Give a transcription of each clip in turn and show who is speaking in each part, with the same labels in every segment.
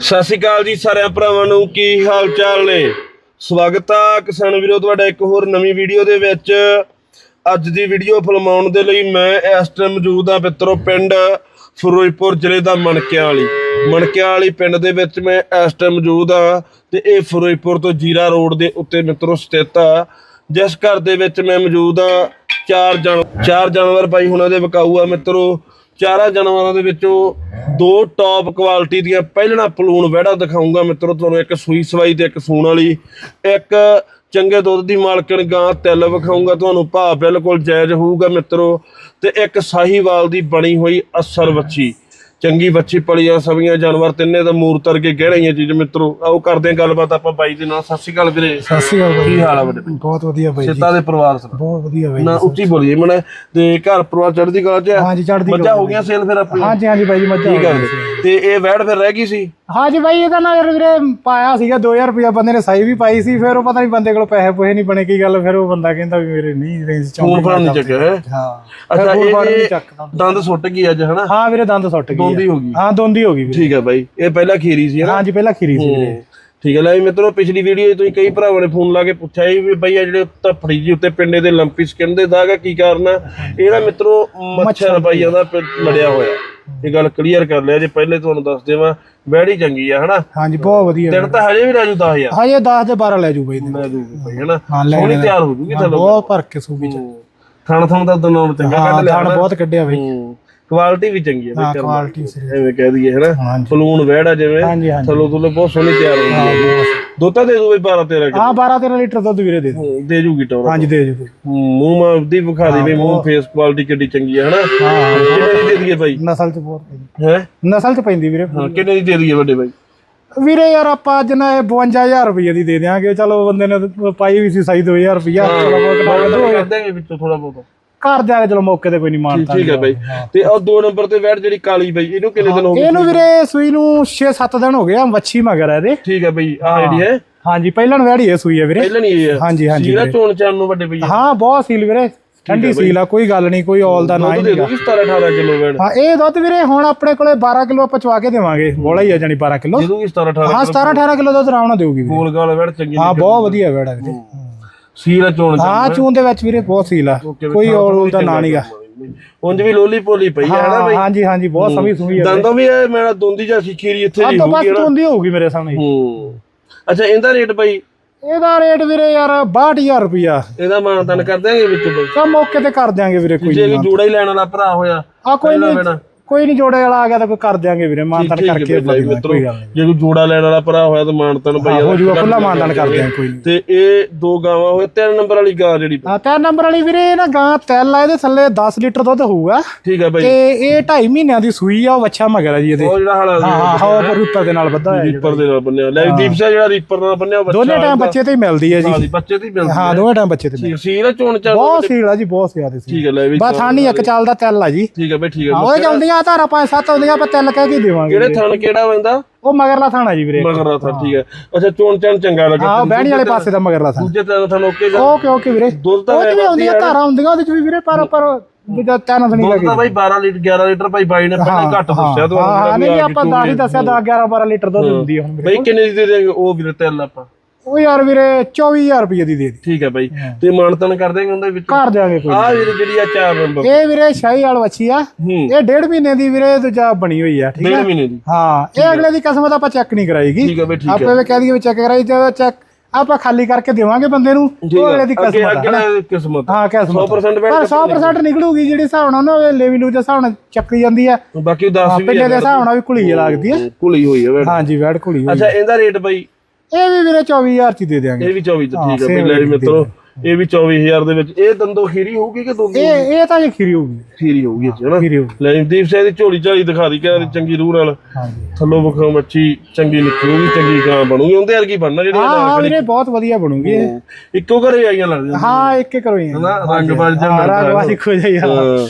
Speaker 1: ਸਤਿ ਸ਼੍ਰੀ ਅਕਾਲ ਜੀ ਸਾਰਿਆਂ ਭਰਾਵਾਂ ਨੂੰ, ਕੀ ਹਾਲ ਚਾਲ ਨੇ? ਸਵਾਗਤ ਆ ਕਿਸਾਨ ਵੀਰੋ ਤੁਹਾਡਾ ਇੱਕ ਹੋਰ ਨਵੀਂ ਵੀਡੀਓ ਦੇ ਵਿੱਚ। ਅੱਜ ਦੀ ਵੀਡੀਓ ਫਿਲਮਾਉਣ ਦੇ ਲਈ ਮੈਂ ਇਸ ਟਾਈਮ ਮੌਜੂਦ ਆ ਮਿੱਤਰੋ ਪਿੰਡ ਫਿਰੋਜ਼ਪੁਰ ਜ਼ਿਲ੍ਹੇ ਦਾ ਮਣਕਿਆਂ ਵਾਲੀ ਮਣਕਿਆਂ ਵਾਲੀ ਪਿੰਡ ਦੇ ਵਿੱਚ ਮੈਂ ਇਸ ਟਾਈਮ ਮੌਜੂਦ ਆ ਤੇ ਇਹ ਫਿਰੋਜ਼ਪੁਰ ਤੋਂ ਜੀਰਾ ਰੋਡ ਦੇ ਉੱਤੇ ਮਿੱਤਰੋ ਸਥਿਤ ਆ। ਜਿਸ ਘਰ ਦੇ ਵਿੱਚ ਮੈਂ ਮੌਜੂਦ ਆ ਚਾਰ ਜਾਨ, ਚਾਰ ਜਾਨਵਰ ਬਾਈ ਹੁਣਾਂ ਦੇ ਵਿਕਾਊ ਆ ਮਿੱਤਰੋ। ਚਾਰਾਂ ਜਾਨਵਰਾਂ ਦੇ ਵਿੱਚੋਂ ਦੋ ਟੌਪ ਕੁਆਲਿਟੀ ਦੀਆਂ ਪਹਿਲਣਾ ਪਲੂਣ ਵਹਿੜਾ ਦਿਖਾਉਂਗਾ ਮਿੱਤਰੋ, ਤੁਹਾਨੂੰ ਇੱਕ ਸੂਈ ਸਵਾਈ ਤੇ ਇੱਕ ਸੂਣ ਵਾਲੀ, ਇੱਕ ਚੰਗੇ ਦੁੱਧ ਦੀ ਮਾਲਕਣ ਗਾਂ ਤਿਲ ਵਿਖਾਉਂਗਾ ਤੁਹਾਨੂੰ, ਭਾਅ ਬਿਲਕੁਲ ਜਾਇਜ਼ ਹੋਊਗਾ ਮਿੱਤਰੋ, ਤੇ ਇੱਕ ਸਾਹੀਵਾਲ ਦੀ ਬਣੀ ਹੋਈ ਅਸਰ ਵੱਛੀ। ਚੰਗੀ ਬੱਚੀ ਪਲੀਆਂ ਸਭੀਆਂ ਜਾਨਵਰ ਤਿੰਨੇ ਦਾ ਮੂਰਤ ਵਰਗੇ ਗਹਿਣੀਆਂ ਚੀਜ਼ ਮਿੱਤਰੋ ਆਓ ਕਰਦੇ ਹਾਂ ਗੱਲਬਾਤ ਆਪਾਂ ਬਾਈ ਦੇ ਨਾਲ। ਸਤਿ ਸ਼੍ਰੀ ਅਕਾਲ ਵੀਰੇ।
Speaker 2: ਸਤਿ ਸ਼੍ਰੀ ਅਕਾਲ
Speaker 1: ਕੀ ਹਾਲ ਆ ਭਾਈ?
Speaker 2: ਬਹੁਤ ਵਧੀਆ ਬਾਈ ਜੀ।
Speaker 1: ਸਿੱਤਾ ਦੇ ਪਰਿਵਾਰ ਸਰ
Speaker 2: ਬਹੁਤ ਵਧੀਆ ਬਾਈ
Speaker 1: ਨਾ ਉੱਚੀ ਬੋਲੀਏ ਮਨੇ ਤੇ ਘਰ ਪਰਿਵਾਰ ਚੜ੍ਹਦੀ ਕਲਾ ਚ ਆ?
Speaker 2: ਹਾਂਜੀ ਚੜ੍ਹਦੀ
Speaker 1: ਮੱਝਾਂ ਹੋ ਗਈਆਂ ਸੇਲ ਫਿਰ ਆਪਣੀ
Speaker 2: ਹਾਂਜੀ ਹਾਂਜੀ ਬਾਈ ਜੀ ਮੱਝਾਂ
Speaker 1: ਠੀਕ ਆ ਵੀਰੇ। ਤੇ ਇਹ ਵੈੜ ਫਿਰ ਰਹਿ ਗਈ ਸੀ?
Speaker 2: ਹਾਂਜੀ ਬਾਈ ਇਹਦਾ ਨਾ ਵੀਰੇ ਪਾਇਆ ਸੀਗਾ 2000 ਰੁਪਇਆ ਬੰਦੇ ਨੇ ਸਾਈ ਵੀ ਪਾਈ ਸੀ ਫਿਰ ਉਹ ਪਤਾ ਨਹੀਂ ਬੰਦੇ ਕੋਲ ਪੈਸੇ ਪੋਹੇ ਨਹੀਂ ਬਣੇ ਕੀ ਗੱਲ ਫਿਰ ਉਹ ਬੰਦਾ ਕਹਿੰਦਾ ਵੀ ਮੇਰੇ ਨਹੀਂ ਰੇਂਜ ਚ
Speaker 1: ਫੋਨ ਫੜਨ ਨਹੀਂ ਚੱਕਿਆ ਹੈ? ਅੱਛਾ ਇਹ ਦੰਦ ਸੁੱਟ ਗਈ ਅੱਜ ਹਨਾ?
Speaker 2: ਹਾਂ ਵੀਰੇ ਦੰਦ ਸੁੱਟ ਗਈ
Speaker 1: ਦੋਂਦੀ ਹੋ ਗਈ।
Speaker 2: ਹਾਂ ਦੋਂਦੀ ਹੋ ਗਈ ਵੀਰੇ।
Speaker 1: ਠੀਕ ਹੈ ਬਾਈ ਇਹ ਪਹਿਲਾਂ ਖੀਰੀ ਸੀ ਹਨਾ?
Speaker 2: ਹਾਂਜੀ ਪਹਿਲਾਂ ਖੀਰੀ ਸੀ ਵੀਰੇ।
Speaker 1: ਠੀਕ ਹੈ ਲੈ ਮਿੱਤਰੋ ਪਿਛਲੀ ਵੀਡੀਓ 'ਚ ਤੁਸੀਂ ਕਈ ਭਰਾਵਾਂ ਨੇ ਫੋਨ ਲਾ ਕੇ ਪੁੱਛਿਆ ਸੀ ਵੀ ਬਈ ਆ ਜਿਹੜੇ ਧੱਫੜੀ ਜੀ ਉੱਤੇ ਪਿੰਡੇ ਦੇ ਲੰਪੀ ਸਕਿਨ ਦੇ ਦਾਗ ਆ ਕੀ ਕਾਰਨ ਆ? ਇਹਦਾ ਮਿੱਤਰੋ ਮੱਛਰ ਬਾਈਆਂ ਦਾ ਲੜਿਆ ਹੋਇਆ। ਇਹ ਗੱਲ ਕਲੀਅਰ ਕਰ ਲਿਆ ਜੇ ਪਹਿਲੇ ਤੁਹਾਨੂੰ ਦੱਸ ਦੇਵਾਂ ਬੈੜੀ ਚੰਗੀ ਆ ਹਨਾ?
Speaker 2: ਹਾਂਜੀ ਬਹੁਤ ਵਧੀਆ
Speaker 1: ਦਿਨ ਤਾਂ ਹਜੇ ਵੀ ਰਾਜੂ 10000
Speaker 2: ਹਜੇ 10 ਦੇ 12 ਲੈ ਜੂ ਬਾਈ ਦੀ
Speaker 1: ਲੈ ਜੂਗੀ ਬਈ ਹਨਾ?
Speaker 2: ਹਾਂ ਲੈ
Speaker 1: ਸੋਹਣੀ ਤਿਆਰ ਹੋ ਜੂਗੀ ਤੁਹਾਨੂੰ
Speaker 2: ਬਹੁਤ ਭਰ ਕੇ ਸੂਬੀ ਚ।
Speaker 1: ਥਣ ਥਣ ਦਾ ਦਨੋਂ ਚੰਗਾ
Speaker 2: ਹਾਂ
Speaker 1: ਕੱਢ ਲਿਆ
Speaker 2: ਥਾਣ ਬਹੁਤ ਕੱਢਿਆ ਬਾਈ।
Speaker 1: ਕੁਆਲਿਟੀ ਵੀ ਚੰਗੀ ਹੈ
Speaker 2: ਹਾਂ ਕੁਆਲਿਟੀ ਸੀ
Speaker 1: ਐਵੇਂ ਕਹਿ ਦਈਏ ਹਨਾ?
Speaker 2: ਹਾਂਜੀ।
Speaker 1: ਫਲੂਣ ਵਹਿੜਾ ਜਿਵੇਂ
Speaker 2: ਹਾਂਜੀ ਹਾਂਜੀ।
Speaker 1: ਥੱਲੋਂ ਥੱਲੋਂ ਬਹੁਤ ਸੋਹਣੀ ਤਿਆਰ ਹੋ ਗਈ ਹੈ ਦੋਤਾ ਦੇ ਦੋ ਬਈ 12 13
Speaker 2: ਹਾਂ 12 13 ਲੀਟਰ ਦੁੱਧ ਵੀਰੇ ਦੇ ਦਿਓ।
Speaker 1: ਦੇ ਜੂਗੀ ਟੌਰ।
Speaker 2: ਹਾਂਜੀ ਦੇ ਜੂ
Speaker 1: ਮੂੰਹ ਮਾ ਦੀ ਵਿਖਾ ਦੇ ਬਈ ਮੂੰਹ ਫੇਸ ਕੁਆਲਿਟੀ ਕਿੱਡੀ ਚੰਗੀ ਹੈ ਹਨਾ?
Speaker 2: ਹਾਂ
Speaker 1: ਕਿੰਨੇ ਦੀ ਦੇ ਦਈਏ ਬਾਈ?
Speaker 2: ਨਸਲ ਚ ਬਹੁਤ ਪੈਂਦੀ।
Speaker 1: ਹੈ?
Speaker 2: ਨਸਲ ਚ ਪੈਂਦੀ ਵੀਰੇ।
Speaker 1: ਹਾਂ ਕਿੰਨੇ ਦੀ ਦੇ ਦਈਏ ਵੱਡੇ ਬਾਈ?
Speaker 2: ਵੀਰੇ ਯਾਰ ਆਪਾਂ ਅੱਜ ਨਾ ਇਹ 52000 ਰੁਪਏ ਦੀ ਦੇ ਦਿਆਂਗੇ। ਚਲੋ ਬੰਦੇ ਨੇ ਪਾਈ ਵੀ ਸੀ ਸਹੀ 2000 ਰੁਪਇਆ ਚਲੋ ਬਹੁਤ ਘਟਾ ਕੇ ਦਿਓ।
Speaker 1: ਕਰ ਦੇਗੇ ਵਿੱਚੋਂ ਥੋੜਾ ਬਹੁਤ।
Speaker 2: ਘਰ ਜਾ ਕੇ ਚਲੋ ਮੌਕੇ ਤੇ ਕੋਈ ਨਹੀਂ ਮਾਨਤਾ
Speaker 1: ਠੀਕ ਹੈ ਬਾਈ। ਤੇ ਉਹ ਦੋ ਨੰਬਰ ਤੇ ਵੈਟ ਜਿਹੜੀ ਕਾਲੀ ਬਾਈ ਇਹਨੂੰ ਕਿੰਨੇ ਦਿਨ ਹੋ ਗਏ
Speaker 2: ਇਹਨੂੰ ਵੀਰੇ ਸੂਈ ਨੂੰ 6-7 ਦਿਨ ਹੋ ਗਏ ਆ ਮੱਛੀ ਮਗਰ ਹੈ ਇਹਦੇ।
Speaker 1: ਠੀਕ ਹੈ ਬਈ ਆਹ ਜਿਹੜੀ ਹੈ।
Speaker 2: ਹਾਂਜੀ ਪਹਿਲਾਂ ਵੈੜੀ ਹੈ ਸੂਈ ਹੈ ਵੀਰੇ।
Speaker 1: ਪਹਿਲਾਂ ਨਹੀਂ ਇਹ। ਹੈ
Speaker 2: ਹਾਂਜੀ ਹਾਂਜੀ
Speaker 1: ਸੀਰਾ ਚੋਣ ਚਾਣ ਨੂੰ ਵੱਡੇ ਬਈ
Speaker 2: ਹਾਂ ਬਹੁਤ ਸੀਲ ਵੀਰੇ। ਠੰਡੀ ਸੀਲ ਆ ਕੋਈ ਗੱਲ ਨਹੀਂ ਕੋਈ ਔਲ ਦਾ ਨਾ ਹੀ
Speaker 1: ਦੇ ਦੂਗੀ 17 18 ਕਿਲੋ ਵੈਟ
Speaker 2: ਹਾਂ ਇਹ ਦੁੱਧ ਵੀਰੇ ਹੁਣ ਆਪਣੇ ਕੋਲੇ 12 ਕਿਲੋ ਆਪਾਂ ਚਵਾ ਕੇ ਦੇਵਾਂਗੇ। ਬੋਲਾ ਹੀ ਆ ਜਾਨੀ 12 ਕਿਲੋ।
Speaker 1: ਦੇ ਦੂਗੀ 17 18
Speaker 2: ਹਾਂ 17 18 ਕਿਲੋ ਦੁੱਧ ਆਰਾਮ ਨਾਲ ਦੇਊਗੀ ਵੀਰੇ।
Speaker 1: ਗੋਲ ਗਾਲ ਵੈਟ ਚੰਗੀ
Speaker 2: ਹਾਂ ਬਹੁਤ ਵਧੀਆ ਵੈੜਾ ਵੀਰੇ।
Speaker 1: ਸੀਰਾ ਚੋਣ ਚਾਣ
Speaker 2: ਹਾਂ ਚੂਨ ਦੇ ਵਿੱਚ ਵੀਰੇ ਬਹੁਤ ਸੀਲ ਆ। ਕੋਈ ਔਲ ਦਾ ਨਾਂ ਨਹੀਂਗਾ
Speaker 1: ਉਂਝ ਵੀ ਲੋਲੀ ਪੋਲੀ ਪਈ ਹੈ ਨਾ
Speaker 2: ਹਾਂ ਹਾਂਜੀ ਹਾਂਜੀ ਬਹੁਤ ਸਮੀ ਸੁਣੀ ਆ
Speaker 1: ਦੰਦੋਂ ਵੀ ਇਹ ਮੇਰਾ ਦੋਂਦੀ ਜਾਂ ਸਿੱਖੀਰੀ ਇੱਥੇ
Speaker 2: ਆ ਬਸ
Speaker 1: ਹੋਊਗੀ ਨਾ
Speaker 2: ਚੂੰਦੀ ਹੋਊਗੀ ਮੇਰੇ ਸਾਹਮਣੇ।
Speaker 1: ਹੂੰ। ਅੱਛਾ ਇਹਦਾ ਰੇਟ ਬਈ?
Speaker 2: ਇਹਦਾ ਰੇਟ ਵੀਰੇ ਯਾਰ 62000 ਰੁਪਿਆ
Speaker 1: ਇਹਦਾ ਮਾਨਤਨ ਕਰ ਦਿਆਂਗੇ ਵਿੱਚ ਬਈ?
Speaker 2: ਤਾਂ ਮੌਕੇ ਤੇ ਕਰ ਦਿਆਂਗੇ ਵੀਰੇ ਕੋਈ
Speaker 1: ਜੇ ਜੋੜਾ ਹੀ ਲੈਣ ਵਾਲਾ ਭਰਾ ਹੋਇਆ
Speaker 2: ਆ ਕੋਈ ਨਹੀਂ। ਕੋਈ ਨਹੀਂ ਜੋੜੇ ਵਾਲਾ ਆ ਗਿਆ ਤਾਂ ਕੋਈ ਕਰ ਦਿਆਂਗੇ ਵੀਰੇ ਮਾਨਤਨ
Speaker 1: ਹੈ
Speaker 2: ਕਰਕੇ ਕੋਈ ਗੱਲ ਨਹੀਂ।
Speaker 1: ਜੇ ਕੋਈ ਜੋੜਾ ਲੈਣ ਵਾਲਾ ਭਰਾ ਹੋਇਆ ਤਾਂ ਮਾਨਤਨ ਬਈ
Speaker 2: ਹੋ ਜੂਗਾ ਖੁੱਲਾ ਮਾਨਤਨ ਕਰ ਦਿਆਂਗੇ ਕੋਈ ਨਹੀਂ
Speaker 1: ਤੇ ਇਹ ਦੋ ਗਾਵਾਂ ਹੋਏ ਤਿੰਨ ਨੰਬਰ ਵਾਲੀ ਗਾਂ ਜਿਹੜੀ
Speaker 2: ਆ ਤਿੰਨ ਨੰਬਰ ਵਾਲੀ ਵੀਰੇ ਇਹ ਨਾ ਗਾਂ ਤੈਲ ਆ ਇਹਦੇ ਥੱਲੇ 10 ਲੀਟਰ ਦੁੱਧ ਹੋਊਗਾ।
Speaker 1: ਠੀਕ ਹੈ ਬਈ।
Speaker 2: ਤੇ ਇਹ 2.5 ਮਹੀਨਿਆਂ ਦੀ ਸੂਈ ਆ ਉਹ ਵੱਛਾ ਮਗਰ ਆ ਜੀ ਇਹਦੇ।
Speaker 1: ਉਹ ਜਿਹੜਾ ਹਾਲਾ
Speaker 2: ਹਾਂ ਹਾਂ ਹਾਂ ਪਰ ਉੱਪਰ ਦੇ ਨਾਲ ਵੱਧਾ ਹੋਇਆ।
Speaker 1: ਰੀਪਰ ਦੇ ਨਾਲ ਬੰਨਿਆ। ਲੈ ਦੀਪ ਸਿੰਘ ਜਿਹੜਾ ਰੀਪਰ ਨਾਲ ਬੰਨਿਆ ਬੱਚਾ
Speaker 2: ਦੋਨੇ ਟਾਈਮ ਬੱਚੇ ਤੇ ਹੀ ਮਿਲਦੀ ਹੈ ਜੀ
Speaker 1: ਹਾਂਜੀ ਬੱਚੇ ਦੀ ਮਿਲਦੀ
Speaker 2: ਹਾਂ ਦੋਵੇਂ ਟਾਈਮ ਬੱਚੇ ਤੇ
Speaker 1: ਚੋਣ ਚਾਣ
Speaker 2: ਬਹੁਤ ਸੀਲ ਆ ਜੀ ਬਹੁਤ ਸਿਆਦੇ ਸੀ
Speaker 1: ਠੀਕ ਹੈ ਲੈ ਵੀ
Speaker 2: ਬਸ ਇੱਕ ਚੱਲਦਾ ਤੈਲ ਆ ਜੀ।
Speaker 1: ਠੀਕ ਹੈ ਬਈ ਠੀਕ ਹੈ
Speaker 2: ਹਾਂ, ਉਹਦੇ ਜਾਂਦੀਆਂ ਧਾਰਾ ਪੰਜ ਸੱਤ ਆਉਂਦੀਆਂ ਆਪਾਂ ਤੈਲ ਕਹਿ ਕੇ ਹੀ ਦੇਵਾਂਗੇ
Speaker 1: ਕਿਹੜੇ ਥਣ ਕਿਹੜਾ ਵੰਦਾ
Speaker 2: ਉਹ ਮਗਰਲਾ ਥਾਣਾ ਜੀ ਵੀਰੇ।
Speaker 1: ਮਗਰ ਥਣ ਠੀਕ ਹੈ। ਅੱਛਾ ਚੋਣ ਚਾਣ ਚੰਗਾ ਲੱਗਾ।
Speaker 2: ਹਾਂ ਬਹਿਣੀ ਵਾਲੇ ਪਾਸੇ ਦਾ ਮਗਰਲਾ ਥਾਣਾ।
Speaker 1: ਦੂਜੇ ਥਣ ਥਣ ਓਕੇ ਜਾਂ
Speaker 2: ਓਕੇ ਓਕੇ ਵੀਰੇ।
Speaker 1: ਦੁੱਧ ਤਾਂ
Speaker 2: ਉਹ ਚ ਵੀ ਆਉਂਦੀਆਂ ਧਾਰਾਂ ਆਉਂਦੀਆਂ ਉਹਦੇ ਚ ਵੀ ਵੀਰੇ ਪਰ ਪਰ ਜਿੱਦਾਂ ਤਿੰਨ ਨਹੀਂ
Speaker 1: ਦੁੱਧ
Speaker 2: ਲੱਗੇ।
Speaker 1: ਤਾਂ ਬਾਈ 12 ਲੀਟਰ 11 ਲੀਟਰ ਭਾਈ ਬਾਈ ਨੇ ਪਹਿਲਾਂ ਘੱਟ ਦੱਸਿਆ ਤੁਹਾਨੂੰ
Speaker 2: ਹਾਂ ਨਹੀਂ ਆਪਾਂ 10 ਹੀ ਦੱਸਿਆ 10 11 12 ਲੀਟਰ ਦੁੱਧ ਆ ਹੁਣ ਵੀਰੇ
Speaker 1: ਬਈ ਕਿੰਨੇ ਦੀ ਦੇ ਦੇਂਗੇ ਉਹ ਵੀਰੇ ਤਿੰਨ ਆਪਾਂ।
Speaker 2: ਉਹ ਯਾਰ ਵੀਰੇ 24000 ਰੁਪਏ ਦੀ ਦੇ ਦੇ।
Speaker 1: ਠੀਕ ਹੈ ਬਾਈ। ਤੇ ਮਾਨਤਨ ਕਰ ਦੇਂਗੇ ਉਹਦੇ ਵਿੱਚ?
Speaker 2: ਘਰ ਦਿਆਂਗੇ ਕੋਈ
Speaker 1: ਆ ਵੀਰੇ ਜਿਹੜੀ ਆ ਚਾਰ ਨੰਬਰ।
Speaker 2: ਇਹ ਵੀਰੇ ਸ਼ਾਹੀ ਵਾਲ ਵੱਛੀ ਆ।
Speaker 1: ਹੂੰ।
Speaker 2: ਇਹ ਡੇਢ ਮਹੀਨੇ ਦੀ ਵੀਰੇ ਦੂਜਾ ਬਣੀ ਹੋਈ ਆ ਠੀਕ
Speaker 1: ਡੇਢ
Speaker 2: ਆ
Speaker 1: ਮਹੀਨੇ ਦੀ।
Speaker 2: ਹਾਂ ਇਹ ਅਗਲੇ ਦੀ ਕਿਸਮਤ ਆਪਾਂ ਚੈੱਕ ਨਹੀਂ ਕਰਾਈਗੀ।
Speaker 1: ਠੀਕ ਹੈ ਬਈ ਠੀਕ
Speaker 2: ਆਪੇ ਵੀ ਕਹਿ ਦਈਏ ਵੀ ਚੈੱਕ ਕਰਾਈ ਜਦੋਂ ਚੈੱਕ ਆਪਾਂ ਖਾਲੀ ਕਰਕੇ ਦੇਵਾਂਗੇ ਬੰਦੇ ਨੂੰ ਉਹ ਅਗਲੇ ਦੀ ਕਿਸਮਤ
Speaker 1: ਅੱਗੇ
Speaker 2: ਆ
Speaker 1: ਨਾਲ ਕਿਸਮਤ।
Speaker 2: ਹਾਂ ਕਿਸਮਤ
Speaker 1: 100%
Speaker 2: ਪਰ 100% ਨਿਕਲੂਗੀ ਜਿਹੜੀ ਹਿਸਾਬ ਨਾਲ ਨਾ ਉਹ ਲੈਵਲ ਦੇ ਹਿਸਾਬ ਨਾਲ ਚੱਕਰੀ ਜਾਂਦੀ ਆ।
Speaker 1: ਬਾਕੀ 10 ਵੀ
Speaker 2: ਪਿੰਡੇ ਦੇ ਹਿਸਾਬ ਨਾਲ ਵੀ ਕੁਲੀ ਲੱਗਦੀ ਆ।
Speaker 1: ਕੁਲੀ ਹੋਈ ਹੈ ਬੇਟਾ
Speaker 2: ਹਾਂਜੀ ਵੈੜ ਕੁਲੀ ਹੋਈ।
Speaker 1: ਅੱਛਾ ਇਹਦਾ ਰੇਟ ਬਾਈ?
Speaker 2: ਇਹ ਵੀ ਵੀਰੇ 24000 ਚ ਹੀ ਦੇ ਦਿਆਂਗੇ।
Speaker 1: ਇਹ ਵੀ 24 ਚ ਠੀਕ ਲੈ ਵੀ ਮਿੱਤਰੋ ਇਹ ਵੀ 24000 ਦੇ ਵਿੱਚ ਇਹ ਦੰਦੋ ਖੀਰੀ ਹੋਊਗੀ ਕਿ ਦੋਗੀ
Speaker 2: ਇਹ ਇਹ ਤਾਂ ਜੇ ਖੀਰੀ ਹੋਊਗੀ।
Speaker 1: ਖੀਰੀ ਹੋਊਗੀ ਇਹ 'ਚ, ਹਨਾ?
Speaker 2: ਖੀਰੀ ਹੋਊਗੀ।
Speaker 1: ਲੈ ਦੀਪ ਸਿੰਘ ਦੀ ਝੋਲੀ ਝਾਲੀ ਦਿਖਾ ਦੀ ਕਿ ਚੰਗੀ ਰੂਹ ਨਾਲ।
Speaker 2: ਹਾਂਜੀ।
Speaker 1: ਥੱਲੋਂ ਬਖੋ ਮੱਛੀ ਚੰਗੀ ਨਿਕਲੂਗੀ ਚੰਗੀ ਗਾਂ ਬਣੂਗੀ। ਉਹਦੇ ਵਰਗੀ ਬਣਨਾ ਜਿਹੜੀ
Speaker 2: ਹਾਂ ਹਾਂ ਵੀਰੇ ਬਹੁਤ ਵਧੀਆ ਬਣੂਗੀ। ਇਹ।
Speaker 1: ਇੱਕੋ ਘਰੇ ਆਈਆਂ ਲੱਗਦੀਆਂ।
Speaker 2: ਹਾਂ ਇੱਕ ਇੱਕ ਹੀ
Speaker 1: ਹਨਾ ਰੰਗ ਬਣ ਜਾਂਦਾ
Speaker 2: ਰੰਗ ਵਾਸੀ ਖੋ ਜਾਈ ਹਾਂ
Speaker 1: ਹਾਂ।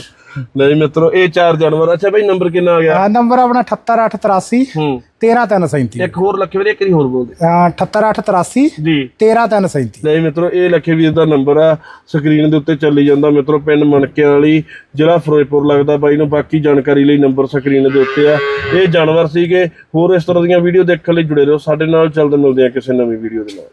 Speaker 1: ਲੈ ਜੀ ਮਿੱਤਰੋ ਇਹ ਚਾਰ ਜਾਨਵਰ ਅੱਛਾ ਬਈ ਨੰਬਰ ਕਿੰਨਾ ਆ ਗਿਆ?
Speaker 2: ਹਾਂ ਨੰਬਰ ਆਪਣਾ 78883
Speaker 1: ਹੂੰ।
Speaker 2: 13337
Speaker 1: ਇੱਕ ਹੋਰ ਲੱਖੇ ਵੀਰੇ ਇੱਕ ਵਾਰੀ ਹੋਰ ਬੋਲਦੇ।
Speaker 2: 78883
Speaker 1: ਜੀ।
Speaker 2: 13337
Speaker 1: ਨਹੀਂ ਮਿੱਤਰੋ ਇਹ ਲੱਖੇ ਵੀਰ ਦਾ ਨੰਬਰ ਆ। ਸਕਰੀਨ ਦੇ ਉੱਤੇ ਚੱਲੀ ਜਾਂਦਾ ਮਿੱਤਰੋ ਪਿੰਡ ਮਨਕਿਆਂ ਵਾਲੀ ਜ਼ਿਲ੍ਹਾ ਫਿਰੋਜ਼ਪੁਰ ਲੱਗਦਾ ਬਾਈ ਨੂੰ। ਬਾਕੀ ਜਾਣਕਾਰੀ ਲਈ ਨੰਬਰ ਸਕਰੀਨ ਦੇ ਉੱਤੇ ਆ। ਇਹ ਜਾਨਵਰ ਸੀਗੇ। ਹੋਰ ਇਸ ਤਰ੍ਹਾਂ ਦੀਆਂ ਵੀਡੀਓ ਦੇਖਣ ਲਈ ਜੁੜੇ ਰਹੋ। ਸਾਡੇ ਨਾਲ ਜਲਦ ਮਿਲਦੇ ਆ ਕਿਸੇ ਨਵੀਂ ਵੀਡੀਓ ਦੇ ਨਾਲ।